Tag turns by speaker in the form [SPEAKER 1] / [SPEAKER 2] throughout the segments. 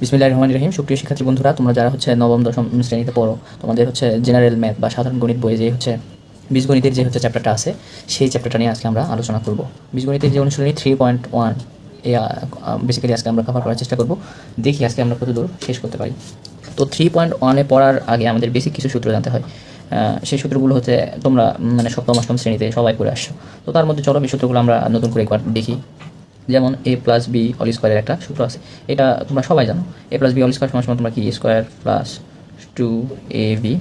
[SPEAKER 1] বিসমিল্লাহ রহমান রহিম। সুপ্রিয় শিক্ষার্থী বন্ধুরা, তোমরা যারা হচ্ছে নবম, দশম শ্রেণীতে পড়ো, তোমাদের হচ্ছে জেনারেল ম্যাথ বা সাধারণ গণিত বইয়ে যে হচ্ছে বীজগণিতের যে হচ্ছে চ্যাপ্টারটা আছে, সেই চ্যাপ্টারটা নিয়ে আজকে আমরা আলোচনা করব। বীজগণিতের যে অনুশীলনী three point one A basically আজকে আমরা কভার করার চেষ্টা করব। দেখি আজকে আমরা কতদূর শেষ করতে পারি। তো থ্রি পয়েন্ট ওয়ানে পড়ার আগে আমাদের বেসিক কিছু সূত্র জানতে হয়। সেই সূত্রগুলো হচ্ছে তোমরা মানে সপ্তম, অষ্টম শ্রেণীতে সবাই করে আসছো। তো তার মধ্যে চলো সূত্রগুলো আমরা নতুন করে একবার দেখি। যেমন এ প্লাস বি অল স্কোয়ারের একটা সূত্র আছে। এটা তোমরা সবাই জানো। A plus B all square সমান সমান তোমরা কি square plus two A B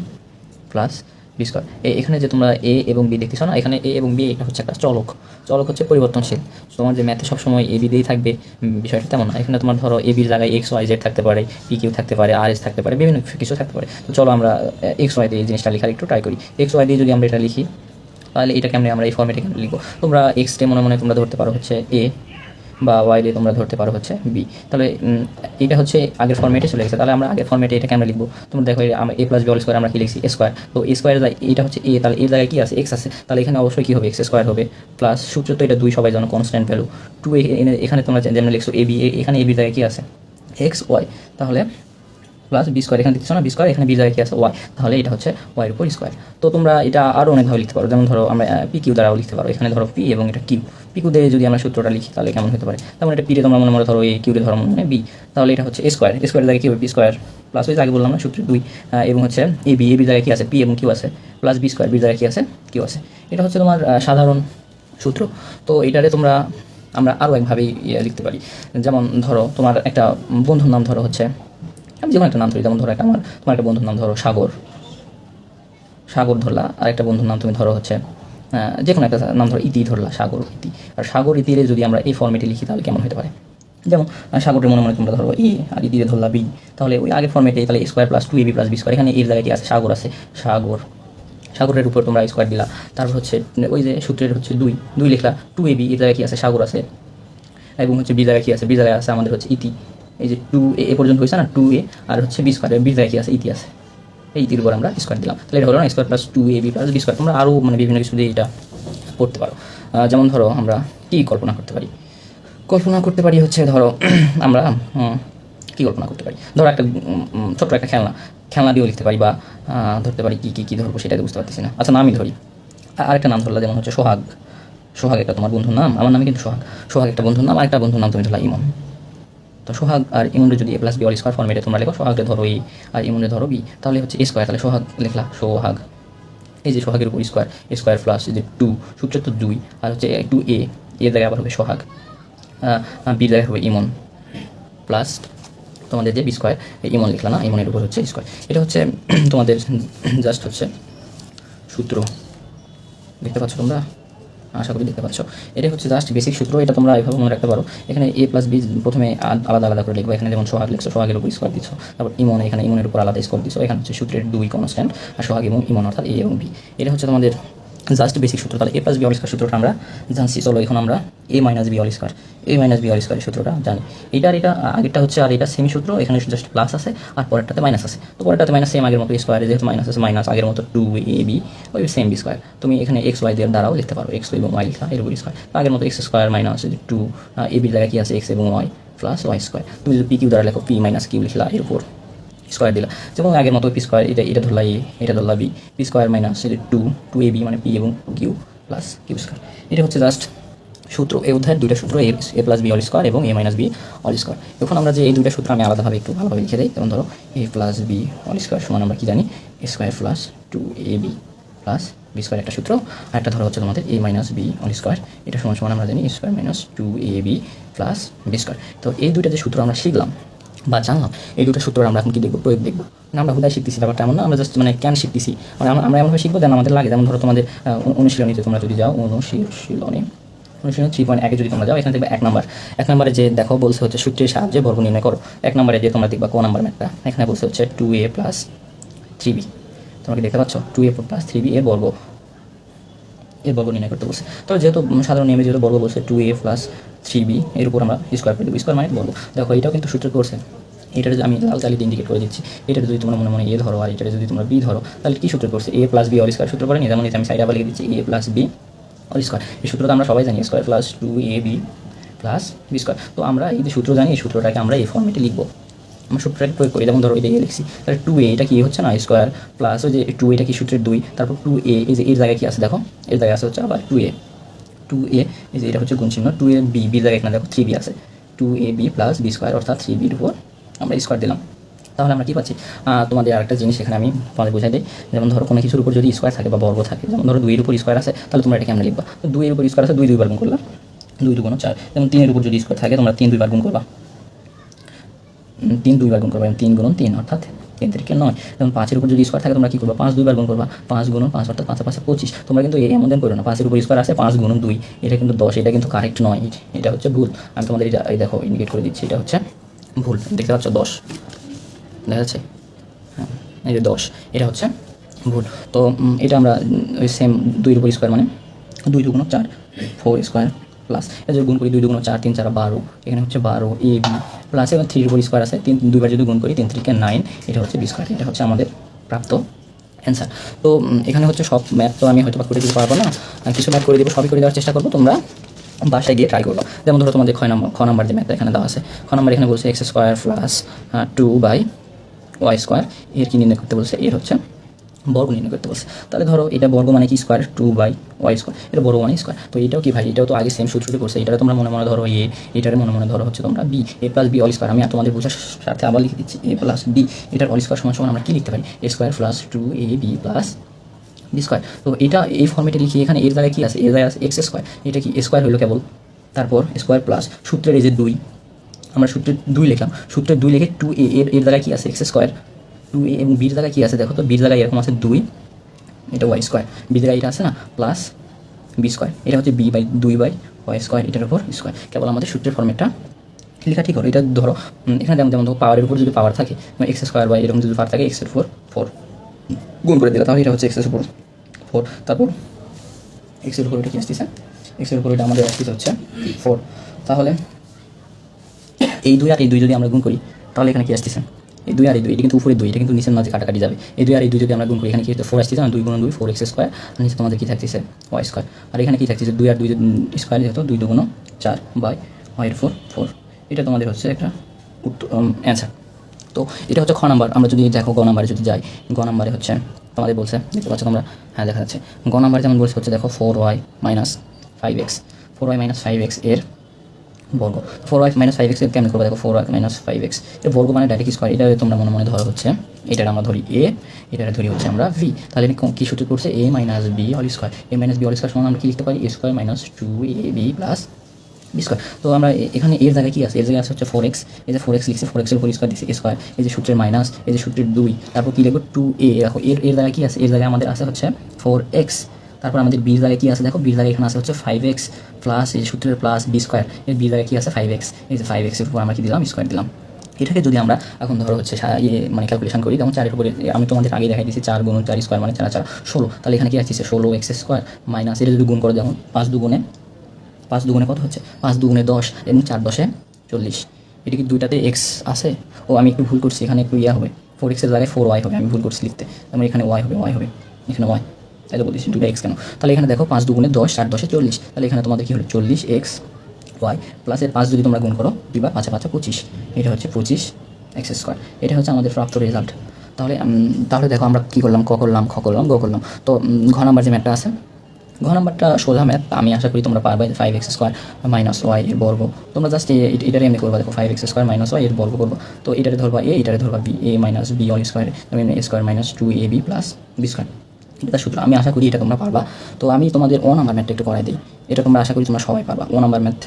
[SPEAKER 1] plus B square এখানে যে তোমরা এ এবং বি দেখতেছো না, এখানে এ এবং বি এটা হচ্ছে একটা চলক। চলক হচ্ছে পরিবর্তনশীল। তোমার যে ম্যাথে সবসময় এ বি দিয়েই থাকবে বিষয়টা তেমন না। এখানে তোমার ধরো এ বির জায়গায় এক্স ওয়াই জেড থাকতে পারে পি কিউ থাকতে পারে আর এস থাকতে পারে, বিভিন্ন কিছু থাকতে পারে। তো চলো আমরা এক্স ওয়াই দিয়ে এই জিনিসটা লেখার একটু ট্রাই করি। এক্স ওয়াই দিয়ে যদি আমরা এটা লিখি, তাহলে এটা কেমনে আমরা এই ফর্মেটে কেমন লিখব। তোমরা এক্স ডে মনে মনে তোমরা ধরতে পারো হচ্ছে এ বা ওয়াইলে তোমরা ধরতে পারো হচ্ছে বি তাহলে এটা হচ্ছে আগের ফর্মেটে চলে গেছে। তাহলে আমরা আগের ফর্মেটে এটা কেমন লিখব। তোমরা দেখো আমরা A plus B all square আমরা কি লিখছি? স্কোয়ার তো এ স্কোয়ার এটা হচ্ছে এ তাহলে এর জায়গায় কী আছে? এক্স আছে। তাহলে এখানে অবশ্যই কী হবে? এক্স স্কোয়ার হবে। প্লাস সূত্র তো এটা দুই সবাই জানো কনস্ট্যান্ট ভ্যালু টু এখানে তোমরা যেমন লিখছো এ বি এখানে এ বির জায়গায় কী আছে? এক্স ওয়াই তাহলে প্লাস বি স্কোয়ার এখানে দিচ্ছ না? বি স্কোয়ার এখানে বি জায়গায় কি আছে? ওয়াই তাহলে এটা হচ্ছে ওয়াইয়ের উপর স্কোয়ার তো তোমরা এটা আরও অনেকভাবে লিখতে পারো। যেমন ধরো আমরা পি কিউ দ্বারাও লিখতে পারো। এখানে ধরো পি এবং এটা কিউ পি কিউ দিয়ে যদি আমরা সূত্রটা লিখি, তাহলে কেমন হতে পারে? তেমন এটা পিতে তোমরা মনে মনে ধরো এ কিউরে ধরো মনে বি তাহলে এটা হচ্ছে এ স্কোয়ার এ স্কোয়ার জায়গায় কি হবে? বি স্কোয়ার প্লাস ওই আগে বললাম না, সূত্র দুই। এবং হচ্ছে এ বি এ বি জায়গায় কি আছে? পি এবং কিউ আছে। প্লাস বি স্কোয়ার বি জায়গায় কি আছে? কিউ আছে। এটা হচ্ছে তোমার সাধারণ সূত্র। তো এটারে তোমরা, আমরা আরও একভাবেই ইয়ে লিখতে পারি। যেমন ধরো তোমার একটা বন্ধুর নাম ধরো হচ্ছে আমি যেমন একটা নাম ধরি, যেমন ধরো একটা আমার, তোমার একটা বন্ধুর নাম ধরো সাগর। সাগর ধরলা, আর একটা বন্ধুর নাম তুমি ধরো হচ্ছে যে কোনো একটা নাম ধরো ইতি ধরলা, সাগর ইতি। আর সাগর ইতিরে যদি আমরা এই ফর্মেটে লিখি, তাহলে কেমন হতে পারে? যেমন সাগরের মনে মনে তোমরা ধরো, ই, আর ইতিরে ধরলা বি। তাহলে ওই আগের ফর্মেটে তাহলে square plus two A B plus B square এখানে এর জায়গায় কি আছে? সাগর আছে। সাগর। সাগরের উপর তোমরা স্কোয়ার দিলা। তারপর হচ্ছে, ওই যে সূত্রের হচ্ছে দুই। দুই লিখলা টু এ বি এর জায়গায় কি আছে? সাগর আছে। এবং হচ্ছে বি জায়গায় কি আছে? বি জায়গায় আছে আমাদের হচ্ছে ইতি। এই যে টু এ পর্যন্ত হয়েছে না টু এ আর হচ্ছে বি স্কোয়ার বি কি আছে ইতি আছে। এই ইতির উপর আমরা স্কোয়ার দিলাম। তাহলে এটা হলো না square plus two A B plus B square তোমরা আরও মানে বিভিন্ন কিছু দিয়ে এটা করতে পারো। যেমন ধরো, আমরা কী কল্পনা করতে পারি? কল্পনা করতে পারি হচ্ছে ধরো, আমরা কী কল্পনা করতে পারি? ধরো একটা ছোট্ট একটা খেলনা। খেলনা দিয়েও লিখতে পারি বা ধরতে পারি কী কী কী ধরবো সেটাই বুঝতে পারতেছি না। আচ্ছা নামই ধরি। আর আরেকটা নাম ধরলা, যেমন হচ্ছে সোহাগ। সোহাগ একটা তোমার বন্ধুর নাম। আমার নামে কিন্তু সোহাগ। সোহাগ একটা বন্ধুর নাম, আরেকটা বন্ধুর নাম তুমি ধরলা ইমন। তো সোহাগ আর ইমনরে যদি A plus B all square ফর্মেটে তোমরা লেখো সোহাগকে ধরো ই আর ইমনরে ধরো বি তাহলে হচ্ছে এ স্কোয়ার তাহলে সোহাগ লিখলা সোহাগ। এই যে সোহাগের উপর স্কোয়ার স্কোয়ার প্লাস যে টু সূত্রের তো দুই, আর হচ্ছে টু এ এর জায়গায় আবার হবে সোহাগ। বির জায়গায় হবে ইমন প্লাস তোমাদের যে বি স্কোয়ার ইমন লিখলা না, ইমনের উপর হচ্ছে স্কোয়ার এটা হচ্ছে তোমাদের জাস্ট হচ্ছে সূত্র। দেখতে পাচ্ছ তোমরা? আশা করি দেখতে পাচ্ছ। এটা হচ্ছে জাস্ট বেসিক সূত্র, এটা তোমরা এভাবে মনে রাখতে পারো। এখানে এ প্লাস বি প্রথমে আলাদা আলাদা করে লিখব। এখানে যেমন সোহাগ লিখছো, সোহাগের উপর স্কোয়ার দিচ্ছ। তারপর ইমন, এখানে ইমনের উপর আলাদা স্কোয়ার দিচ্ছ। এখানে হচ্ছে সূত্রের দুই কনস্ট্যান্ট আর সোহাগ এবং ইমন, অর্থাৎ এ এবং বি এটা হচ্ছে তোমাদের জাস্ট বেসিক সূত্র, তাহলে এ প্লাস বি স্কোয়ার সূত্রটা আমরা জানছি। চলো এখন আমরা A minus B square A minus B all square সূত্রটা জানি। এটা আর এটা আগেরটা হচ্ছে আর এটা সেমি সূত্র, এখানে জাস্ট প্লাস আছে, আর পরেরটাতে মাইনাস আছে। তো পরেরটাতে মাইনাস সেম আগের মতো স্কোয়ারে যেহেতু মাইনাস আছে মাইনাস আগের মতো টু এ বি ওই সেম বি স্কোয়ার তুমি এখানে এক্স ওয়াই দের দ্বারাও লিখতে পারো এক্স এবং ওয়াই লিখা এর স্কোয়ার আগের মতো X square minus two A বির জায়গায় কি আছে এক্স এবং ওয়াই প্লাস ওয়াই স্কোয়ার তুমি যদি পি কিউ দ্বারা লেখো পি মাইনাস কিউ লিখলা এর উপর স্কোয়ার দিলা। যেমন আগের মতো পি স্কোয়ার এটা এটা ধরলা এ এটা Dharla B P square minus two two A B মানে পি এবং কিউ প্লাস কিউ স্কোয়ার এটা হচ্ছে জাস্ট সূত্র। এই অধ্যায়ের দুইটা সূত্র A A plus B all square এবং A minus B all square এখন আমরা যে এই দুইটা সূত্র আমি আলাদাভাবে একটু ভালোভাবে লিখে দিই। যেমন ধরো A plus B all square সমান আমরা কি জানি? A square plus two A B plus B square একটা সূত্র। আর একটা ধরো হচ্ছে তোমাদের A minus B all square এটা সমান সমান আমরা জানি square minus two A B plus B square তো এই দুইটা যে সূত্র আমরা শিখলাম বা জানলাম, এই দুটো সূত্র আমরা এখন কি দেখব, প্রয়োগ দেখব। না আমরা হুদায় শিখতেছি, ব্যাপারটা এমন না, আমরা জাস্ট মানে কেন শিখতেছি? মানে আমরা এমনভাবে শিখব যেন আমাদের লাগে। যেমন ধরো তোমাদের অনুশীলনীতে তোমরা যদি যাও, অনুশীলনী অনুশীলনী থ্রি পয়েন্ট একে যদি তোমরা যাও, এখানে দেখবে এক নম্বর এক নম্বরে যে দেখো বলছে হচ্ছে সূত্রের সাহায্যে বর্গ নির্ণয় করো। এক নম্বরে যে তোমরা দেখবা ক নাম্বার ম্যাথটা এখানে বলছে হচ্ছে two A plus three B তোমরা কি দেখতে পাচ্ছ? Two A plus three B এর বর্গ। এর বর্গ নির্ণয় করতে বলছে। তো যেহেতু সাধারণ নিয়মে যেহেতু বর্গ বলছে two A plus three B এর উপর আমরা স্কোয়ার করে দেবো স্কোয়ার মানে বর্গ। দেখো, এটাও কিন্তু সূত্র করছে। এটা যে আমি লাল চালিয়ে ইন্ডিকেট করে দিচ্ছি। এটা যদি তোমরা মনে মনে এ ধরো আর এটা যদি তোমরা বি ধরো, তাহলে কি সূত্র করছে? A plus B all square সূত্র করে নি যেমন আমি সাইড আবার লিখে দিচ্ছি A plus B all square এই সূত্রটা আমরা সবাই জানি square plus two A B plus B square তো আমরা এই যে সূত্র জানি, এই সূত্রটাকে আমরা এই ফর্মেটে লিখব। আমরা সূত্রটাকে প্রয়োগ করি। যেমন ধরো এটা এ লিখছি তাহলে টু এ এটা কি হচ্ছে না স্কোয়ার প্লাস ওই যে টু এটা কি সূত্রের দুই? তারপর টু এ এই যে এর জায়গায় কি আছে দেখো? এর জায়গায় আছে হচ্ছে আবার টু এ টু এ এই যে এটা হচ্ছে গুণ চিহ্ন টু এ বি বির জায়গায় এখানে দেখো থ্রি বি আছে। Two A B plus B square অর্থাৎ থ্রি বির উপর আমরা স্কোয়ার দিলাম। তাহলে আমরা কী পাচ্ছি? তোমাদের আরেকটা জিনিস এখানে আমি তোমাদের বোঝাই দিই। যেমন ধরো কোনো কিছুর উপর যদি স্কোয়ার থাকে বা বর্গ থাকে, যেমন ধরো দুইয়ের উপর স্কোয়ার আছে, তাহলে তোমরা এটা কেমন লিখবা? তো দুইয়ের উপর স্কোয়ার আছে, দুই দুইবার গুণ করলা দুই দুগুণ চার। যেমন তিনের উপর যদি স্কোয়ার থাকে, তোমরা তিন দুইবার গুণ করবা। তিন দুইবার গুণ করবা তিন গুণন তিন, অর্থাৎ তিন তারিখে নয়। এবং পাঁচের উপর যদি স্কোয়ার থাকে, তোমরা কী করবা? পাঁচ দুইবার গুণ করবা। পাঁচ গুণন পাঁচ, অর্থাৎ পাঁচে পাঁচে পঁচিশ। তোমরা কিন্তু এমন দিন করো না। পাঁচের উপর স্কোয়ার আছে, পাঁচ গুণন দুই। এটা কিন্তু দশ, এটা কিন্তু কারেক্ট নয়। এটা হচ্ছে ভুল। আমি তোমাদের এটা এই দেখো ইন্ডিকেট করে দিচ্ছি। এটা হচ্ছে ভুল। দেখতে পাচ্ছ? দশ। দেখা যাচ্ছে? হ্যাঁ এই যে দশ। এটা হচ্ছে ভুল। তো এটা আমরা ওই সেম দুইয়ের উপর স্কোয়ার মানে দুই দুগুণ চার ফোর স্কোয়ার প্লাস এটা যদি গুণ করি দুই দুগুণ চার, তিন চার, বারো। এখানে হচ্ছে বারো, এ, বি প্লাস এবং থ্রির উপর স্কোয়ার আছে, তিন, দুইবার যদি গুণ করি, তিন থ্রিকে নাইন এটা হচ্ছে বি স্কোয়ার এটা হচ্ছে আমাদের প্রাপ্ত অ্যান্সার তো এখানে হচ্ছে সব ম্যাথ তো আমি হয়তো করে দিতে পারব না কিছু ম্যাথ করে দেবো, সবই করে দেওয়ার চেষ্টা করব, তোমরা বাসায় গিয়ে ট্রাই করব যেমন ধরো তোমাদের খ নাম্বার খ নাম্বার যে ম্যাথটা এখানে দেওয়া আছে, খ নাম্বার এখানে বলছে X square plus two by Y square এর কি নির্ণয় করতে বলছে, এর হচ্ছে বর্গ নির্ণয় করতে বলছে। তাহলে ধরো এটা বর্গ মানে কি square two by Y square এটা বর্গ মানে স্কোয়ার তো এটাও কি ভাই? এটাও তো আগে সেম সূত্রটি করছে। এটা তোমরা মনে মনে ধরো এ এটার মনে মনে ধরো হচ্ছে তোমরা B A plus B all square আমি তোমাদের বোঝার সাথে আবার লিখে দিচ্ছি। এ প্লাস বি এটার অল স্কোয়ার সমান সমান আমরা কি লিখতে পারি? A square plus two A B plus B square তো এটা এই ফর্মেটে লিখি। এখানে এর জায়গায় কি আছে? এর জায়গায় আছে এক্স স্কোয়ার এটা কি? স্কোয়ার হলো কেবল? তারপর স্কোয়ার প্লাস সূত্রের এই যে দুই। আমরা সূত্রের দুই লিখলাম। সূত্রের দুই লিখে টু এ এর জায়গায় কি আছে? এক্স স্কোয়ার টু এবং বির জায়গায় কি আছে? দেখো তো, বির জায়গায় এরকম আছে দুই, এটা ওয়াই স্কোয়ার বির জায়গায় এটা আছে না প্লাস বি স্কোয়ার এটা হচ্ছে বি বাই দুই বাই ওয়াই স্কোয়ার এটার উপর স্কোয়ার কেবল আমাদের সূত্রের ফর্মেটটা লেখা ঠিক হলো। এটা ধরো এখানে যেমন যেমন পাওয়ারের উপর যদি পাওয়ার থাকে এক্স স্কোয়ার বা এরকম যদি পাওয়ার থাকে এক্সের উপর ফোর গুণ করে দিলে তাহলে এটা হচ্ছে এক্সের উপর ফোর তারপর এক্সের উপর এটা কি আসতেছে? এক্সের উপর এটা আমাদের আসতেছে হচ্ছে ফোর তাহলে এই দুই আর এই দুই যদি আমরা গুণ করি, তাহলে এখানে কি আসতেছে? এই দুই আর এই দুই, এটা কিন্তু উপরে দুই, এটা কিন্তু নিচের মাঝে কাটাকাটি যাবে। এই দুই আর এই দুই যদি আমরা গুণ করি। এখানে কি ফোর আসতেছে না দুই গুণ দুই ফোর এক্স স্কোয়ার আর নিচে তোমাদের কি থাকতেছে? ওয়াই স্কোয়ার আর এখানে কি থাকতেছে? দুই আর দুই স্কোয়ার যেহেতু, দুই দুগুণ চার বাই ওয়াইয়ের ফোর ফোর এটা তোমাদের হচ্ছে একটা উত্তর অ্যান্সার তো এটা হচ্ছে খ নাম্বার। আমরা যদি দেখো গ নাম্বারে যদি যাই, গ নাম্বারে হচ্ছে তোমাদের বলছে, দেখতে পাচ্ছ তোমরা? হ্যাঁ দেখা যাচ্ছে। গ নাম্বারে যেমন বলছে, হচ্ছে দেখো four Y minus five X four Y minus five এক্সের বর্গ। Four Y minus five X কেমন করব? দেখো ফোর ওয়াই মাইনাস ফাইভ এক্সের বর্গ মানে ডাইরেক্ট স্কোয়ার এটা তোমরা মনে মনে ধরা হচ্ছে। এটা আমরা ধরি এ এটা ধরি হচ্ছে আমরা ভি তাহলে কি সূত্র করছে? A minus B all square A minus B all square সমান আমরা কি লিখতে পারি? A square minus two A B plus B square তো আমরা এখানে এর জায়গায় কি আছে? এর জায়গায় আছে হচ্ছে ফোর এক্স এই যে ফোর এক্স লিখছে ফোর এক্সের উপর স্কোয়ার দিচ্ছে স্কোয়ার এই যে সূত্রের মাইনাস এই যে সূত্রের দুই। তারপর কি লিখব? টু এ দেখো এর এর জায়গায় কি আছে? এর জায়গায় আমাদের আছে হচ্ছে ফোর এক্স তারপর আমাদের বির জায়গায় কি আছে? দেখো বির জায়গায় এখানে আছে হচ্ছে ফাইভ এক্স প্লাস এই সূত্রের প্লাস বি স্কোয়ার এর বির জায়গায় কি আছে? ফাইভ এক্স এই যে ফাইভ এক্সের উপর আমরা কি দিলাম? স্কোয়ার দিলাম। এটাকে যদি আমরা এখন ধরো হচ্ছে ইয়ে মানে ক্যালকুলেশন করি, যেমন চারের উপরে, আমি তোমাদের আগে দেখাই দিয়েছি, চার গুণ চার স্কোয়ার মানে চার চার। ষোলো। তাহলে এখানে কি আসছে ষোলো এক্স স্কোয়ার মাইনাস এটা যদি গুণ করো যেমন পাঁচ দুগুণে পাঁচ দুগুণে কত হচ্ছে? পাঁচ দুগুণে দশ এবং চার দশে চল্লিশ। এটা কি দুইটাতে এক্স আছে? ও, আমি একটু ভুল করছি, এখানে একটু ইয়া হবে। ফোর এক্সের জায়গায় ফোর ওয়াই হবে, আমি ভুল করছি লিখতে। যেমন এখানে ওয়াই হবে ওয়াই হবে। এখানে ওয়াই তাই তো দুটো এক্স কেন? তাহলে এখানে দেখো পাঁচ দুগুণে দশ চার দশে চল্লিশ। তাহলে এখানে তোমাদের কি হলো? চল্লিশ এক্স ওয়াই প্লাস এর পাঁচ যদি তোমরা গুণ করো, দুই বা পাঁচে পাঁচে পঁচিশ। এটা হচ্ছে পঁচিশ এক্স স্কোয়ার এটা হচ্ছে আমাদের প্রাপ্ত রেজাল্ট তাহলে তাহলে দেখো আমরা কী করলাম? ক করলাম, খ করলাম, গ করলাম। তো ঘ নাম্বার যে ম্যাটটা আছে, ঘ নাম্বারটা সোজা ম্যাথ আমি আশা করি তোমরা পারবে five X square minus Y এর বর্গ। তোমরা জাস্ট এটারে এমনি করবা দেখো five X square minus Y এর বর্গ করব। তো এটারে ধরবা এ এটারে ধরবা B A minus B all square A square minus two A B plus B square এটা তার সূত্র আমি আশা করি এটা তোমরা পারবা। তো আমি তোমাদের ও নাম্বার ম্যাথটা একটু করাই দিই। এটা তোমরা আশা করি তোমরা সবাই পারবা। ও নাম্বার ম্যাথ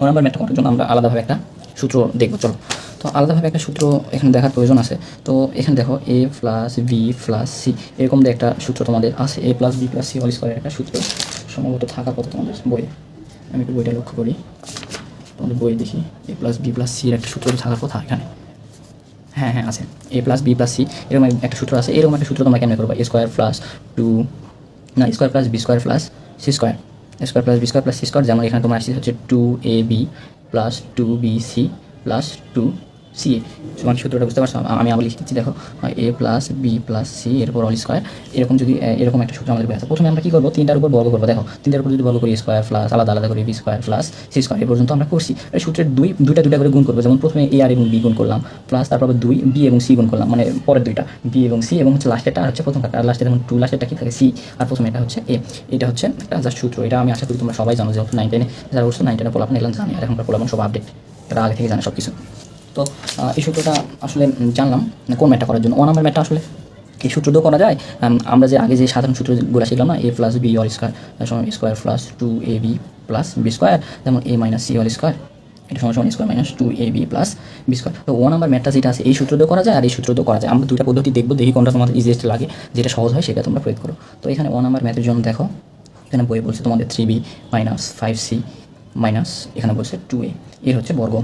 [SPEAKER 1] ও নাম্বার ম্যাথটা করার জন্য আমরা আলাদাভাবে একটা সূত্র দেখব। চলো। তো আলাদাভাবে একটা সূত্র এখানে দেখার প্রয়োজন আছে। তো এখানে দেখো A plus B plus C এরকম একটা সূত্র তোমাদের আছে। A plus B plus C all স্কোয়ারের একটা সূত্র। সম্ভবত থাকার কথা তোমাদের বইয়ে। আমি একটু বইটা লক্ষ্য করি। তোমাদের বই দেখি। A plus B plus C এর একটা সূত্র থাকার কথা এখানে। হ্যাঁ হ্যাঁ আছে। A plus B plus C এরকম একটা সূত্র আছে। এরকম একটা সূত্র তোমরা কেমন করব? এ স্কোয়ার প্লাস টু না square plus B square plus C square square plus B square plus C square যেমন এখানে তোমার আসছে হচ্ছে two A B plus two B C plus two C A সমান সূত্রটা বুঝতে পারছ? আমি আবার লিখে দিচ্ছি, দেখো A plus B plus C এরপর অল স্কোয়ার এরকম যদি এরকম একটা সূত্র আমাদের প্রথমে আমরা কী করব? তিনটার উপর বর্গ করব, দেখো, তিনটার উপর যদি বর্গ করি স্কোয়ার প্লাস আলাদা আলাদা করে B square plus C square এ পর্যন্ত আমরা করছি। এই সূত্রের দুই, দুইটা দুইটা করে গুণ করব, যেমন প্রথমে এ আর এবং বি গুণ করলাম প্লাস তারপর দুই বি এবং সি গুণ করলাম মানে পরের দুইটা বি এবং সি এবং হচ্ছে লাস্টেরটা হচ্ছে প্রথম আর লাস্টে যেমন টু লাস্টেরটা কি থাকে? সি আর প্রথমে এটা হচ্ছে এ এটা হচ্ছে একটা জাস্ট সূত্র, এটা আমি আশা করি তোমরা সবাই জানো, যেহেতু নাইন টেনে যারা করছ নাইন টেনে পোলাপান এলাম জানি আর এখনকার পোলাপান সব আপডেট তারা আগে থেকে জানে সব কিছু তো এই সূত্রটা আসলে জানলাম কোন ম্যাটটা করার জন্য। ও নাম্বার ম্যাটটা আসলে এই সূত্র তো করা যায়? আমরা যে আগে যে সাধারণ সূত্রগুলো শিখলাম না A plus B all square সমান square plus two A B plus B square যেমন A minus C all square এটা সমান সমান square minus two A B plus B square তো ও নাম্বার ম্যাটটা যেটা আছে, এই সূত্র দিয়ে করা যায় আর এই সূত্র দিয়ে করা যায়। আমরা দুটা পদ্ধতি দেখব, দেখি কোনটা তোমাদের ইজিয়েস্ট লাগে, যেটা সহজ হয় সেটা তোমরা প্রয়োগ করো। তো এখানে ও নাম্বার ম্যাথের জন্য দেখো, এখানে বই বলছে তোমাদের three B minus five C minus এখানে বলছে টু এ এর হচ্ছে বর্গ।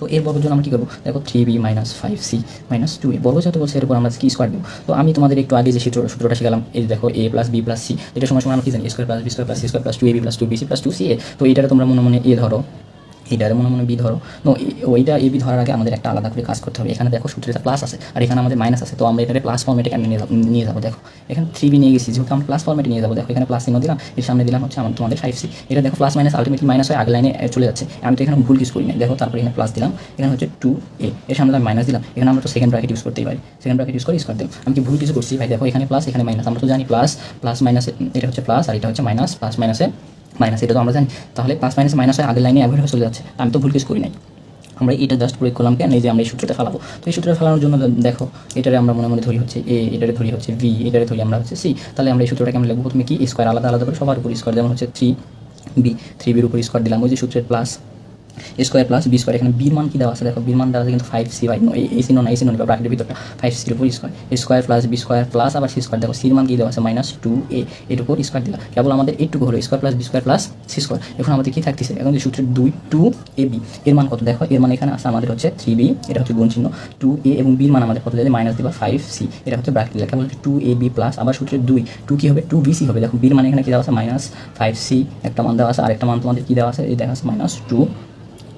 [SPEAKER 1] তো এর বর্গের জন্য আমরা কী করব? দেখো three B minus five C minus two A বর্গ যেহেতু বলছে এরপর আমরা কি স্কোয়ার দেবো তো আমি তোমাদের একটু আগে যে সূত্র সূত্রটা শিখালাম, এই দেখো A plus B plus C এটা সময় সময় আমরা কি জানি? Square plus B square plus C square plus two A B plus two B C plus two C A তো এটা তোমরা মনে মনে এ ধরো। এইটারে মনে মনে বি ধরো। তো ওইটা, এ বি ধরার আগে আমাদের একটা আলাদা করে কাজ করতে হবে। এখানে দেখো সূত্রে প্লাস আছে, আর এখানে আমাদের মাইনাস আছে। তো আমরা এখানে প্লাস ফর্মেটে কেন নিয়ে যাব দেখো, এখানে থ্রি বি নিয়ে গেছি। যেহেতু আমরা প্লাস ফর্মেটে নিয়ে যাব, দেখো এখানে প্লাস চিহ্ন দিলাম, এর সামনে দিলাম হচ্ছে আমার তোমাদের ফাইভ সি এটা দেখো প্লাস মাইনাস আলটিমেটলি মাইনাস হয়ে আগে লাইনে চলে যাচ্ছে। আমি তো এখানে ভুল কিছু করি না দেখো, তারপরে এখানে প্লাস দিলাম। এখানে হচ্ছে টু এ এর সামনে আমি মাইনাস দিলাম। এখানে আমরা তো সেকেন্ড ব্র্যাকেট ইউজ করতেই পারি। সেকেন্ড ব্র্যাকেট ইউজ করে স্কোয়ার দিলাম। আমি কি ভুল কিছু করছি? ভাই, দেখো এখানে প্লাস এখানে মাইনাস আমরা তো জানি প্লাস প্লাস মাইনাস এটা হচ্ছে প্লাস আর এটা হচ্ছে মাইনাস প্লাস মাইনাসে মাইনাস, এটা তো আমরা জানি। তাহলে প্লাস মাইনাস মাইনাস হয় আগের লাইনে অ্যাভয়েড হয়ে চলে যাচ্ছে। আমি তো ভুল কিছু করি নাই। আমরা এটা জাস্ট প্রয়োগ করলাম কেন? এই যে আমরা এই সূত্রটা ফেলাবো। তো এই সূত্রটা ফেলানোর জন্য দেখো, এটারে আমরা মনে মনে ধরি হচ্ছে এ এটারে ধরি হচ্ছে বি এটারে ধরি আমরা হচ্ছে সি তাহলে আমরা এই সূত্রটাকে আমরা লিখব? প্রথমে কি? স্কোয়ার আলাদা আলাদা করে সবার উপর স্কোয়ার যেমন হচ্ছে থ্রি বি থ্রি বির উপর স্কোয়ার দিলাম। ওই যে সূত্রের plus square plus B square এখানে বির মান কি দেওয়া আছে? দেখো বির মান দেওয়া আছে কিন্তু ফাইভ সি বাই এই সি নয় এই সি নয় ব্রাকেটের ভিতরটা ফাইভ সির উপর square square plus B square plus আবার সি স্কোয়ার দেখো সির মান কি দেওয়া আছে? মাইনাস টু এ উপর স্কোয়ার দিলাম কেবল আমাদের এইটুকু হলো square plus B square plus C square এখন আমাদের কি থাকতেছে? এখন যে সূত্রের দুই টু এ বি এর মান কত? দেখো, এর মান এখানে আছে, আমাদের হচ্ছে থ্রি বি এটা হচ্ছে গুণ চিহ্ন টু এ এবং বির মান আমাদের কত যাবে মাইনাস দিবা ফাইভ সি এটা হচ্ছে ব্রাকেট দিলে। কেবল টু এ বি প্লাস আবার সূত্রের দুই টু কি হবে? টু বি সি হবে। দেখো বির মানে এখানে কি দেওয়া আছে? মাইনাস ফাইভ সি একটা মান দেওয়া আছে। আর একটা মান তোমাদের কি দেওয়া আছে? এই দেখা আছে মাইনাস টু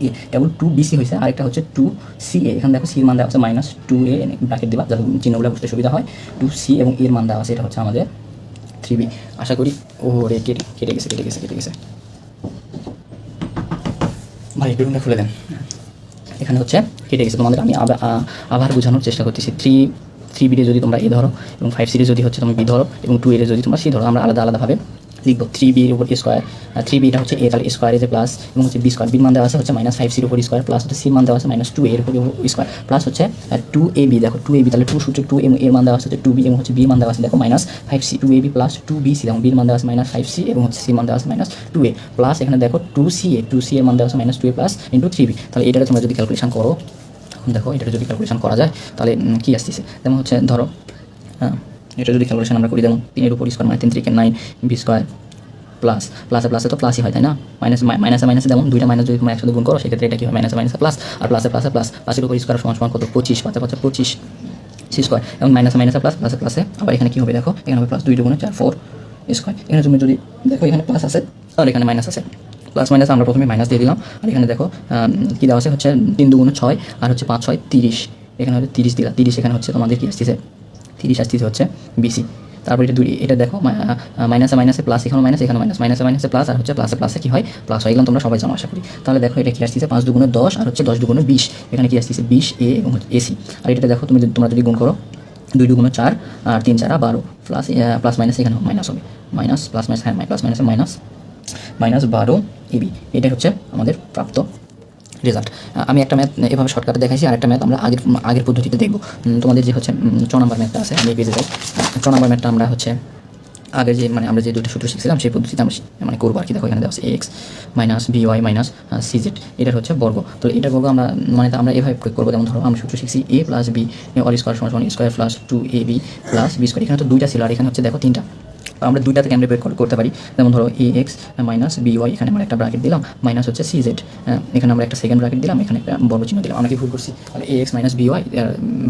[SPEAKER 1] এ কেবল টু বিসি হয়েছে আরেকটা হচ্ছে টু সি এ এখানে দেখো সির মান দেওয়া আছে মাইনাস টু এ ব্র্যাকেট দিবা, যাতে চিহ্নগুলো বুঝতে সুবিধা হয়। টু সি এবং এর মান দেওয়া আছে, এটা হচ্ছে আমাদের থ্রি বি আশা করি ও রে কেটে কেটে গেছে কেটে গেছে কেটে গেছে। ভাই বেলুনটা খুলে দেন। এখানে হচ্ছে কেটে গেছে। তোমাদের আমি আবার বোঝানোর চেষ্টা করতেছি। থ্রি থ্রি বিরে যদি তোমরা এ ধরো এবং ফাইভ সিরিজ যদি হচ্ছে তুমি বি ধরো এবং টু এর যদি তোমরা সি ধরো, আমরা আলাদা, আলাদাভাবে লিখব থ্রি বির উপর স্কোয়ার থ্রি বিটা হচ্ছে এ তাহলে স্কোয়ার এজে প্লাস এবং হচ্ছে বি স্কোয়ার বির মান দেওয়া আছে হচ্ছে মাইনাস ফাইভ সির উপর স্কোয়ার প্লাস হচ্ছে সি মান দেওয়া আছে মাইনাস টু এর উপর স্কোয়ার প্লাস হচ্ছে টু এ বি দেখো টু এ বি তাহলে টু সূত্র টু এবং এর মান দেওয়া আছে টু বি এবং হচ্ছে বি মান দেওয়া আছে, দেখো minus five C two A B plus two B C দেখো বির মান দেওয়া আছে মাইনাস ফাইভ সি এবং হচ্ছে সি মান দেওয়া আছে মাইনাস টু এ প্লাস এখানে দেখো two C A two C এর মান দেওয়া আছে minus two A plus into three B তাহলে এটা তোমরা যদি ক্যালকুলেশন করো, দেখো এটা যদি ক্যালকুলেশন করা যায়, তাহলে কি আসতেছে? যেমন হচ্ছে, ধরো হ্যাঁ এটা যদি ক্যালকুলেশন আমরা করি, যেমন তিনের উপর স্কোয়ার মানে তিন তিরিকে নাইন বি স্কোয়ার প্লাস প্লাসে প্লাসে তো প্লাসই হয়, তাই না? মাইনাস মাইনাসে মাইনাসে যেমন দুইটা মাইনাস যদি তোমরা একসাথে গুণ করো, সেক্ষেত্রে এটা কি হয়? মাইনাসে মাইনাসে প্লাস আর প্লাসে প্লাসে প্লাস প্লাসের উপর স্কোয়ার সমান সমান কত? পঁচিশ, পাঁচে পাঁচে, পঁচিশ সি স্কোয়ার এবং মাইনাসে মাইনাসে প্লাস প্লাসে প্লাসে আবার এখানে কি হবে দেখো? এখানে হবে প্লাস দুই দুগুণে চার ফোর স্কোয়ার এখানে তুমি যদি দেখো, এখানে প্লাস আছে আর এখানে মাইনাস আছে। প্লাস মাইনাস আমরা প্রথমে মাইনাস দিয়ে দিলাম, আর এখানে দেখো কি দেওয়া আছে? হচ্ছে তিন দুগুণে ছয়, আর হচ্ছে পাঁচ, ছয়, তিরিশ। এখানে হচ্ছে তিরিশ দিলা, তিরিশ এখানে হচ্ছে তোমাদের কি আসতেছে? তিরিশ আসতেছে হচ্ছে বিসি তারপর এটা দুই, এটা দেখো মাইনাসে মাইনাসে প্লাস এখানে মাইনাস এখানে মাইনাস মাইনাসে মাইনাসে প্লাস আর হচ্ছে প্লাসে প্লাসে কি হয়? প্লাস হয় এগুলো তোমরা সবাই জানো, আশা করি। তাহলে দেখো, এটা কি আসতেছে? পাঁচ দুগুণে দশ, আর হচ্ছে দশ দুগুণে বিশ। এখানে কি আসতেছে? বিশ এ এবং এসি আর এটা দেখো, তুমি তোমরা যদি গুণ করো, দুই দুগুণে চার, আর তিন চার বারো প্লাস প্লাস মাইনাস এখানে মাইনাস হবে। মাইনাস প্লাস মাইনাস হ্যাঁ প্লাস মাইনাসে মাইনাস মাইনাস বারো এবি এটাই হচ্ছে আমাদের প্রাপ্ত রেজাল্ট আমি একটা ম্যাথ এভাবে শর্টকাটে দেখাইছি আর একটা ম্যাথ আমরা আগের আগের পদ্ধতিতে দেখব। তোমাদের যে হচ্ছে ছ নম্বর ম্যাথটা আছে, আমি পেজে যাই। ছ নম্বর ম্যাথটা আমরা হচ্ছে আগে যে মানে আমরা যে দুটো সূত্র শিখছিলাম, সেই পদ্ধতিতে আমরা শি- মানে করব আর কি। দেখো এখানে দেওয়া আছে X minus B Y minus CZ এটার হচ্ছে বর্গ। তো এটার বর্গ আমরা মানে আমরা এভাবে প্রয়োগ করব, যেমন ধরো আমরা সূত্র শিখছি A plus B all square সমান square plus two A B plus B square এখানে তো দুইটা ছিল আর এখানে হচ্ছে, দেখো তিনটা। আমরা দুইটাতে ক্যামরে বের করতে পারি। যেমন ধরো A X minus B Y এখানে আমরা একটা ব্র্যাকেট দিলাম মাইনাস হচ্ছে সি জেড এখানে আমরা একটা সেকেন্ড ব্র্যাকেট দিলাম, এখানে একটা বড় চিহ্ন দিলাম। আমরা কি ভুল করছি। তাহলে A X minus B Y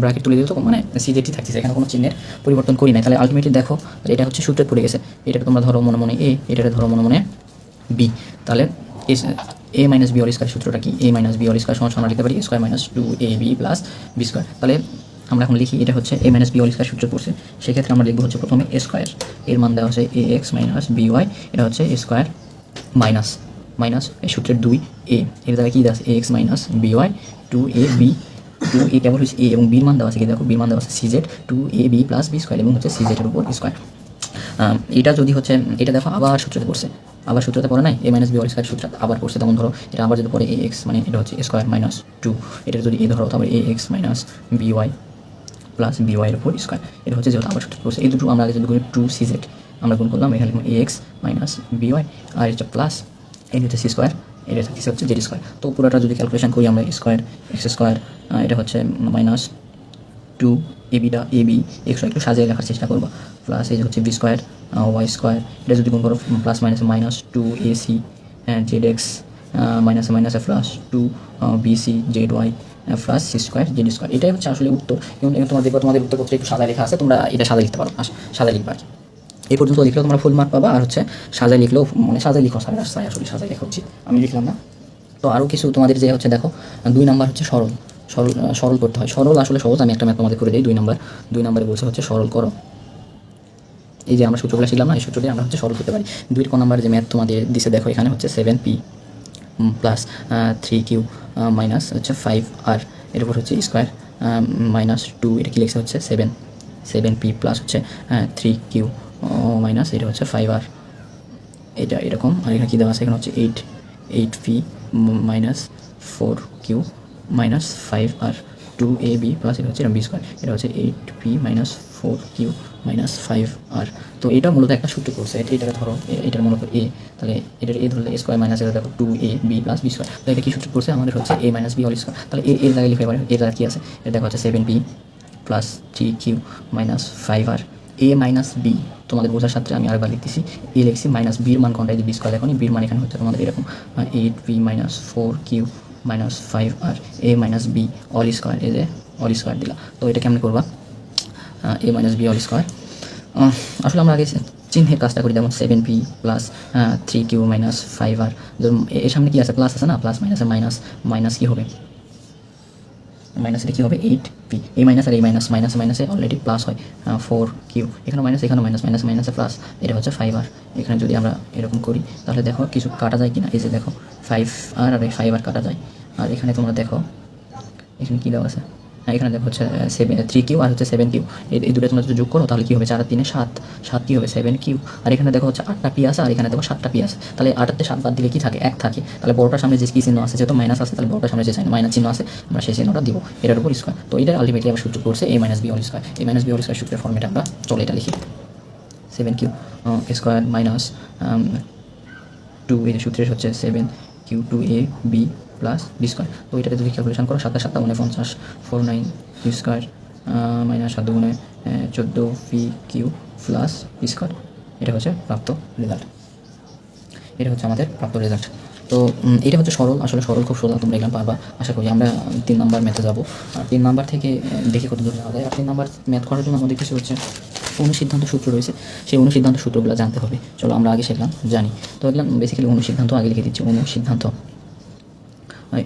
[SPEAKER 1] bracket তুলে দিলে তো মানে সি জেডটি থাকছে এখানে কোনো চিহ্নের পরিবর্তন করি নাই। তাহলে আলটিমেটলি দেখো এটা হচ্ছে সূত্রে পড়ে গেছে। এটা তোমরা ধরো মনে মনে এ এটা ধরো মনে মনে বি তাহলে S A minus B all square সূত্রটা কি? A minus B all square সমান সমান লিখতে পারি square minus two A B plus B square তাহলে আমরা এখন লিখি, এটা হচ্ছে A minus B all square সূত্র পড়ছে। সেক্ষেত্রে আমরা লিখব হচ্ছে প্রথমে এ স্কোয়ার এর মান দেওয়া হচ্ছে A X minus B Y এটা হচ্ছে এ স্কোয়ার মাইনাস মাইনাস সূত্রের দুই এ এর দ্বারা কী দেওয়া আছে? A X minus B Y two A B two A কেবল হচ্ছে এ এবং বির মান দেওয়া আছে কি? দেখো বির মান দেওয়া আছে C Z two A B plus B square এবং হচ্ছে সি জেডের উপর স্কোয়ার এটা যদি হচ্ছে, এটা দেখো, আবার সূত্রতে পড়ছে। আবার সূত্রতে পড়ে নাই? A minus B Y square সূত্র আবার পড়ছে। তখন ধরো, এটা আবার যদি পড়ে এ এক্স মানে এটা হচ্ছে স্কোয়ার মাইনাস টু এটা যদি এ ধরো তারপরে A X minus B Y plus B ওয়াইয়ের উপর স্কোয়ার এটা হচ্ছে যেহেতু আবার সূত্র এই দুটো আমরা আগে যদি করি টু সি জেড আমরা গুণ করলাম, এখানে A X minus B Y আর এটা প্লাস এই হচ্ছে সি স্কোয়ার এটা থাকছে হচ্ছে জেড স্কোয়ার তো পুরোটা যদি ক্যালকুলেশন করি আমরা স্কোয়ার এক্স স্কোয়ার এটা হচ্ছে মাইনাস টু এবিটা এবি এক্সট্রা একটু সাজিয়ে লেখার চেষ্টা করব। প্লাস এই হচ্ছে বি স্কোয়ার ওয়াই স্কোয়ার এটা যদি গুণ করো plus minus minus two AC Z X minus minus plus two BC Z Y plus C square Z square এটাই হচ্ছে আসলে উত্তর। এবং দেখব তোমাদের উত্তরপত্রে একটু সাদা লেখা আছে, তোমরা এটা সাদা লিখতে পারো। সাদা লিখবা এই পর্যন্ত লিখলেও তোমরা ফুল মার্ক পাবা, আর হচ্ছে সাজায় লিখলেও মানে সাজায় লিখো সাজায় রাস্তায় আসলে সাজায় লেখা উচিত। আমি লিখলাম না। তো আরও কিছু তোমাদের যে হচ্ছে দেখো, দুই নাম্বার হচ্ছে সরল। সরল সরল করতে হয়। সরল আসলে সহজ, আমি একটা ম্যাথ তোমাদের করে দিই, দুই নাম্বার। দুই নাম্বারে বলছে হচ্ছে সরল করো। এই যে আমরা সূত্রগুলো শিখলাম না, এই সূত্রটি আমরা হচ্ছে সরল করতে পারি। দুই ক নাম্বার যে ম্যাথ তোমাদের দিছে, দেখো এখানে হচ্ছে seven P plus three Q minus হচ্ছে ফাইভ আর এর উপর হচ্ছে স্কোয়ার মাইনাস টু এটা কি লিখছে হচ্ছে? সেভেন সেভেন পি প্লাস হচ্ছে থ্রি কিউ মাইনাস এটা হচ্ছে ফাইভ আর এটা এরকম, আর এখানে কী দেওয়া আছে? এখানে হচ্ছে eight eight P minus four Q minus five R two A B plus এটা হচ্ছে বি স্কোয়ার এটা হচ্ছে eight P minus four Q minus five আর তো এটা মূলত একটা সূত্র করছে এটা ধরো, এ- এটার মূলত এ তাহলে এটার এ ধরলে স্কোয়ার মাইনাস এটা দেখো two A B plus B square তাহলে এটা কি সূত্র করছে আমাদের হচ্ছে A minus B all square তাহলে এ এর জায়গায় লিখে পারে এর জায়গায় কী আছে? এটা দেখো হচ্ছে seven P plus three Q minus five আর এ মাইনাস বি তোমাদের বোঝার সাথে আমি আরেকবার লিখতেছি। এ লিখছি মাইনাস বির মান কোনটা বি স্কোয়ার দেখো বির মান এখানে হচ্ছে তোমাদের এরকম। Eight B minus four Q minus five R A minus B all square এই যে অল স্কোয়ার দিলা। তো এটা কেমন করবা? A minus B all square আসলে আমরা আগে চিহ্নের কাজটা করি, যেমন seven P plus three Q minus five আর এর সামনে কি আছে? প্লাস আছে না? প্লাস মাইনাসে মাইনাস মাইনাস কি হবে? মাইনাস কী হবে? এইট পি এই মাইনাস আর এই মাইনাস মাইনাস মাইনাসে অলরেডি প্লাস হয়। ফোর কিউ এখানে মাইনাস এখানে মাইনাস মাইনাস মাইনাসে প্লাস এটা হচ্ছে ফাইভ আর এখানে যদি আমরা এরকম করি, তাহলে দেখো কিছু কাটা যায় কি না এই যে দেখো ফাইভ আর আর এই ফাইভ আর কাটা যায়। আর এখানে তোমরা দেখো, এখানে কী দেওয়া আছে? এখানে দেখো হচ্ছে সেভেন থ্রি কিউ আর হচ্ছে সেভেন কিউ এই দুটো তোমরা যদি যোগ করো, তাহলে কী হবে? চার, তিনে সাত। সাত কী হবে? সেভেন কিউ আর এখানে দেখো হচ্ছে আটটা পি আছে, আর এখানে দেখো সাতটা পি আছে। তাহলে আটটাতে সাত বাদ দিলে কি থাকে? এক থাকে। তাহলে বড়টার সামনে যে কী চিহ্ন আছে, যেহেতু মাইনাস আছে, তাহলে বড়টার সামনে যে মাইনাস চিহ্ন আছে, আমরা সেই চিহ্নটা দিব। এটার উপর স্কোয়ার তো এটা আলটিমেটলি আবার সূত্র করছে A minus B all square A minus B all square সূত্রের ফর্মেটে আমরা চলে এটা লিখি। Seven Q square minus two যে সূত্রের হচ্ছে seven Q two A B plus B square তো এটাতে যদি ক্যালকুলেশন করো সাতটা সাতটা মানে পঞ্চাশ four nine Q square minus সাত দুগুণে চোদ্দ P Q plus B square এটা হচ্ছে প্রাপ্ত রেজাল্ট এটা হচ্ছে আমাদের প্রাপ্ত রেজাল্ট তো এটা হচ্ছে সরল, আসলে সরল খুব সোজা তোমরা এখানে পারবা। আশা করি আমরা তিন নাম্বার ম্যাথে যাব। আর তিন নাম্বার থেকে দেখি কত দূর যাওয়া যায়। আর তিন নাম্বার ম্যাথ করার জন্য আমাদের কিছু হচ্ছে অনুসিদ্ধান্ত সূত্র রয়েছে। সেই অনুসিদ্ধান্ত সূত্রগুলো জানতে হবে। চলো আমরা আগে শিখলাম জানি। তো এগুলো বেসিক্যালি অনুসিদ্ধান্ত, আগে লিখে দিচ্ছি অনুসিদ্ধান্ত।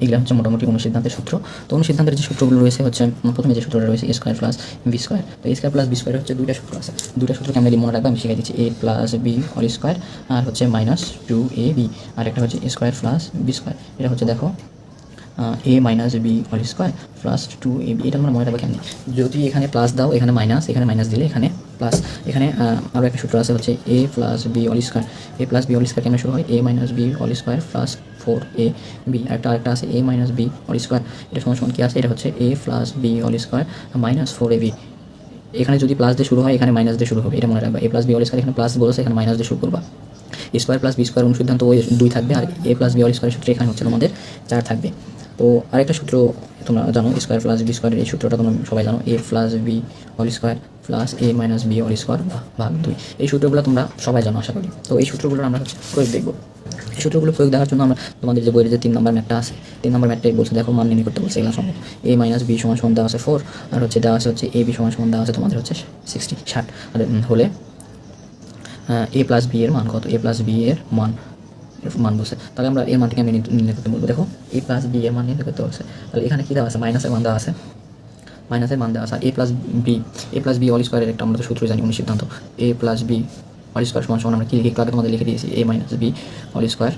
[SPEAKER 1] এগুলো হচ্ছে মোটামুটি অনুসিদ্ধান্তের সূত্র। তো অনুসিদ্ধান্তের যে সূত্রগুলো রয়েছে হচ্ছে প্রথমে যে সূত্রটা রয়েছে স্কোয়ার প্লাস বি স্কোয়ার তো স্কোয়ার প্লাস বি স্কোয়ার হচ্ছে দুইটা সূত্র আছে। দুইটা সূত্র কেমন মনে রাখবে? আমি শিখিয়ে দিচ্ছি। A plus B all square আর হচ্ছে মাইনাস টু এ বি আর একটা হচ্ছে স্কোয়ার প্লাস বি স্কোয়ার এটা হচ্ছে দেখো A minus B all square plus two A B এটা তোমরা মনে রাখবে কেমনি? যদি এখানে প্লাস দাও, এখানে মাইনাস এখানে মাইনাস দিলে এখানে প্লাস এখানে আরও একটা সূত্র আছে হচ্ছে A plus B all square A plus B all square কেমন শুরু হয়? A minus B all square plus four A B একটা আরেকটা আছে A minus B all square এটা সমান সমান কী আছে? এটা হচ্ছে A plus B all square minus four A B এখানে যদি প্লাস দিয়ে শুরু হয়, এখানে মাইনাস দিয়ে শুরু হবে, এটা মনে রাখবা। A plus B all square এখানে প্লাস বলেছে, এখানে মাইনাস দিয়ে শুরু করবা। স্কোয়ার প্লাস বি স্কোয়ার অনুসিদ্ধান্ত ওই দুই থাকবে, আর A plus B all square সূত্রে এখানে হচ্ছে তোমাদের চার থাকবে। তো আরেকটা সূত্র তোমরা জানো স্কোয়ার প্লাস বি স্কোয়ারের এই সূত্রটা তোমরা সবাই জানো A plus B all square plus A minus B all square ভাগ দুই। এই সূত্রগুলো তোমরা সবাই জানো, আশা করি। তো এই সূত্রগুলো আমরা প্রয়োগ দেখব। এই সূত্রগুলো প্রয়োগ দেওয়ার জন্য আমরা তোমাদের যে বইয়ের যে তিন নম্বর ম্যাটটা আছে, তিন নম্বর ম্যাটটাই বলছে, দেখো মান নির্ণয় করতে বলছে, এগুলো সম্ভব। এ মাইনাস বি সমান সমান দেওয়া আছে ফোর আর হচ্ছে দেওয়া আছে হচ্ছে এ বি সমান সমান দেওয়া আছে তোমাদের হচ্ছে সিক্সটি ষাট। আর হলে এ প্লাস বি এর মান কত? এ প্লাস বি এর মান মান বসে তাহলে আমরা এর মানটিকে আমি নির্ণয়- বলব। দেখো এ প্লাস বি এর মান নির্ণয় করতে বলছে। তাহলে এখানে কী দেওয়া আছে? মাইনাসের মান দেওয়া আছে। মাইনাসের মান দেওয়া আছে। A plus B A plus B all স্কোয়ারের একটা আমরা তো সূত্র জানি অনু সিদ্ধান্ত। A plus B all square সমান সমান আমরা কী লিখি? আগে তোমাদের লিখে দিয়েছি। A minus B all square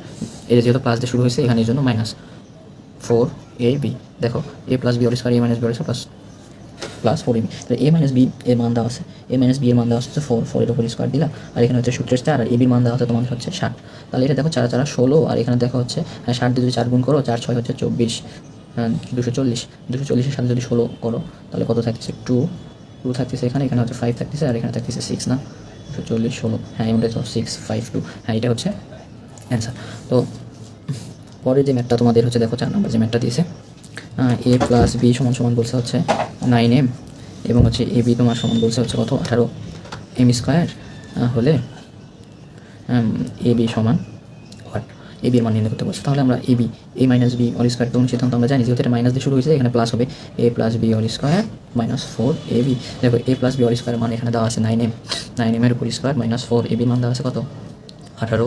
[SPEAKER 1] এটা যেহেতু প্লাস দিয়ে শুরু হয়েছে, এখানে জন্য মাইনাস ফোর এ বি দেখো A plus B all square A minus B all square plus plus four A B তাহলে এ মাইনাস বি এর মান দেওয়া আছে। এ মাইনাস বি এর মান দেওয়া হচ্ছে ফোর ফোর এর উপর স্কোয়ার দিলা আর এখানে হচ্ছে সূত্রের চার আর এ বির মান দেওয়া হচ্ছে তোমাদের হচ্ছে ষাট। তাহলে এটা দেখো চার চারা ষোলো আর এখানে দেখো হচ্ছে হ্যাঁ, ষাট দিয়ে যদি চার গুণ করো চার ছয় হচ্ছে চব্বিশ হ্যাঁ, দুশো চল্লিশ দুশো চল্লিশের সাথে যদি ষোলো করো তাহলে কত থাকতেছে? টু টু থাকতেছে এখানে এখানে হচ্ছে ফাইভ থাকতেছে আর এখানে থাকতেছে সিক্স না? দুশো চল্লিশ ষোলো হ্যাঁ এমনটা সিক্স ফাইভ টু হ্যাঁ এটা হচ্ছে অ্যান্সার তো পরে যে ম্যাথটা তোমাদের হচ্ছে দেখো চার নম্বর যে ম্যাথটা দিয়েছে এ প্লাস বি সমান সমান বলছে হচ্ছে নাইন এম এবং হচ্ছে এ, বি তোমার সমান বলছে হচ্ছে কত? আঠারো এম স্কোয়ার হলে এ, বি সমান ওয়াট এ বির মান নির্ণয় করতে বলছে। তাহলে আমরা A, B, A minus B all square তখন সিদ্ধান্ত আমরা জানি? যেহেতু এটা মাইনাস দিয়ে শুরু হয়েছে, এখানে প্লাস হবে। A plus B all square minus four A B. দেখো, A plus B all square মানে এখানে দেওয়া আছে নাইন এম নাইন এমের উপর স্কোয়ার মাইনাস ফোর এ বির মান দেওয়া আছে কত? আঠারো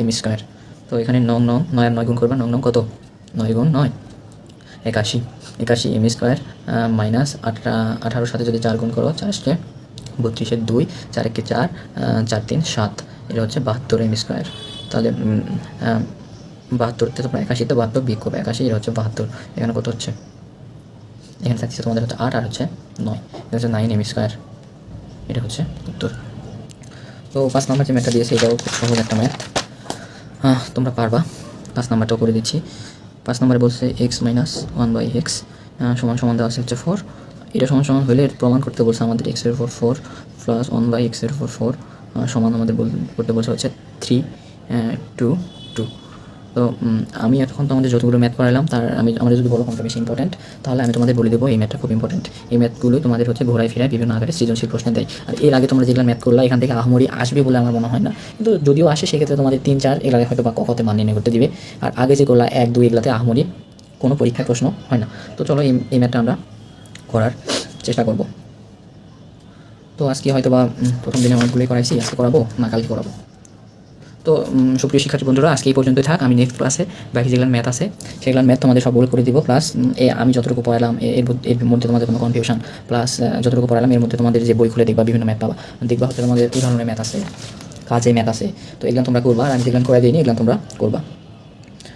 [SPEAKER 1] এম স্কোয়ার তো এখানে নং নং, নয় আর নয় গুণ করবে, নং নং কত? নয় গুণ নয়। একাশি একাশি এম স্কোয়ার মাইনাস আঠা আঠারোর সাথে যদি চার গুণ করো চার আসলে বত্রিশের দুই চার একে চার চার তিন, সাত, এটা হচ্ছে বাহাত্তর এম স্কোয়ার তাহলে বাহাত্তরতে তোমরা একাশিতে বাহাত্তর বিয়োগ করবে, একাশি, এটা হচ্ছে বাহাত্তর। এখানে কত হচ্ছে? এখানে থাকছে তোমাদের হচ্ছে আট, আর হচ্ছে নয়। এটা হচ্ছে নাইন এম স্কোয়ার এটা হচ্ছে উত্তর। তো পাঁচ নাম্বার যে ম্যাথটা দিয়েছে, এটাও খুব সহজ একটা ম্যাথ হ্যাঁ তোমরা পারবা। পাঁচ নাম্বারটাও করে দিচ্ছি। পাঁচ নম্বরে বলছে X minus one by X সমান সমান দেওয়া আছে হচ্ছে ফোর এটা সমান সমান হলে প্রমাণ করতে বলছে আমাদের এক্সের four four plus one by এক্সের ফোর ফোর সমান আমাদের করতে বলছে হচ্ছে থ্রি টু তো আমি এখন তোমাদের যতগুলো ম্যাথ করালাম তার আমি, আমাদের যদি বলো কোনটা বেশি ইম্পর্টেন্ট তাহলে আমি তোমাদের বলে দেবো এই ম্যাথটা খুব ইম্পর্টেন্ট এই ম্যাথগুলো তোমাদের হচ্ছে ঘোরায় ফিরায় বিভিন্ন আকারে সৃজনশীল প্রশ্ন দেয়। আর এর আগে তোমরা যেগুলো ম্যাথ করলা, এখান থেকে আহমরি আসবে বলে আমার মনে হয় না। কিন্তু যদিও আসে, সেক্ষেত্রে তোমাদের তিন, চার এগুলো হয়তো বা কখতে মান নির্ণয় করতে দিবে। আর আগে যে করলা এক, দুই, এগুলাতে আহমরি, কোনো পরীক্ষার প্রশ্ন হয় না। তো চলো এই এই ম্যাথটা আমরা করার চেষ্টা করব। তো আজকে হয়তো বা প্রথম দিনে অনেকগুলোই করাইছি, আজকে করাবো না কালকে করাবো? তো সুপ্রিয় শিক্ষার্থী বন্ধুরা, আজকে এই পর্যন্তই থাক। আমি নেক্সট ক্লাসে বাকি যেগুলো ম্যাথ আছে সেগুলো ম্যাথ তোমাদের সবগুলো করে দিব। প্লাস এ, আমি যতটুকু পড়ালাম এর এর মধ্যে তোমাদের কোনো কনফিউশন প্লাস যতটুকু পড়ালাম, এর মধ্যে তোমাদের যে বই খুলে দেখবা, বিভিন্ন ম্যাথ পাবা। দেখবা হচ্ছে তোমাদের এই ধরনের ম্যাথ আছে, কাজে ম্যাথ আছে। তো এগুলো তোমরা করবা, আর আমি যেগুলো করে দিইনি, এগুলো তোমরা করবা।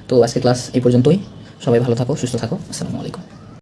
[SPEAKER 1] তো আজকে ক্লাস এই পর্যন্তই। সবাই ভালো থাকো, সুস্থ থাকো। আসসালামু আলাইকুম।